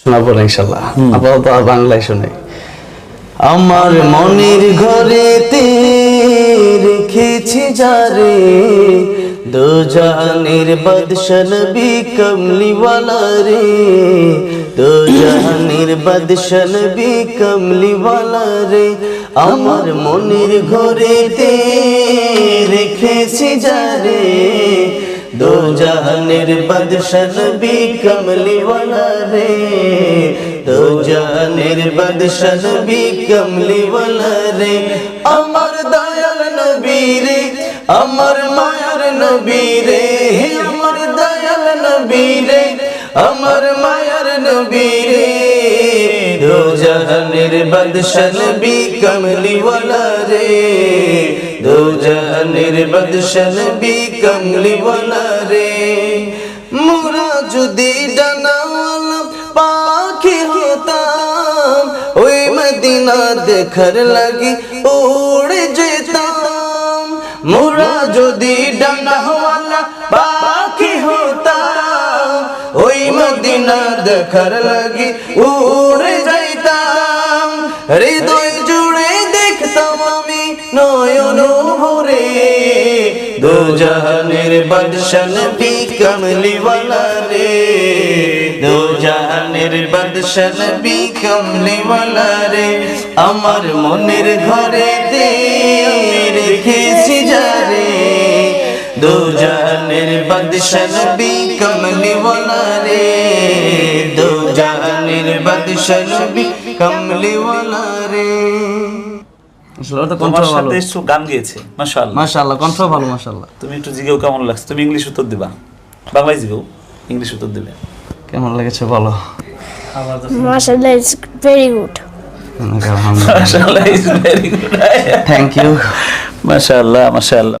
শোনাবো না ইনশাল্লাহ। আপাতত বাংলায় শুনে আমার মনের ঘরেতে রেখেছি যারে দো জাহানের বাদশা নবী কমলিওয়ালা রে দো জাহানের বাদশা নবী কমলিওয়ালা রে আমার মনের ঘরেতে রেখেছি যারে। দো জাহানের বাদশা নবী কমলিওয়ালা রে দো জাহানের বাদশা নবী কমলিওয়ালা রে আমার দয়াল নবী রে আমার মায়ার নবী রে আমার দয়াল নবী রে আমার মায়ার নবী রে দো জাহানের বাদশা নবী কমলিওয়ালা রে জাহানের বাদশা নবী কমলিওয়ালা রে। মোরা যদি ডানাওয়ালা পাখি হতাম, ওই মদিনা দেখার লাগি উড়ে যেতাম। মোরা যদি ডানাওয়ালা পাখি হতাম, ওই মদিনা দেখার লাগি উড়ে যাইতাম। হৃদয় জুড়ে দেখতাম আমি নয়ন দো জাহানের বাদশা নবী কমলিওয়ালা রে। দো জাহানের বাদশা নবী কমলিওয়ালা রে। আমার মনের ঘরে দে রেখেছি যারে দো জাহানের বাদশা নবী কমলিওয়ালা রে। দো জাহানের বাদশা নবী কমলিওয়ালা রে। আসলে কণ্ঠ ভালো সাথে এসছো গান গেয়েছে মাশাআল্লাহ। মাশাআল্লাহ কণ্ঠ ভালো মাশাআল্লাহ। তুমি একটু জিগেও কেমন লাগছে? তুমি ইংলিশ উত্তর দিবা। বাংলায় জিগেও ইংলিশ উত্তর দিবে। কেমন লেগেছে বলো. মাশাআল্লাহ is very good thank you মাশাআল্লাহ মাশাআল্লাহ।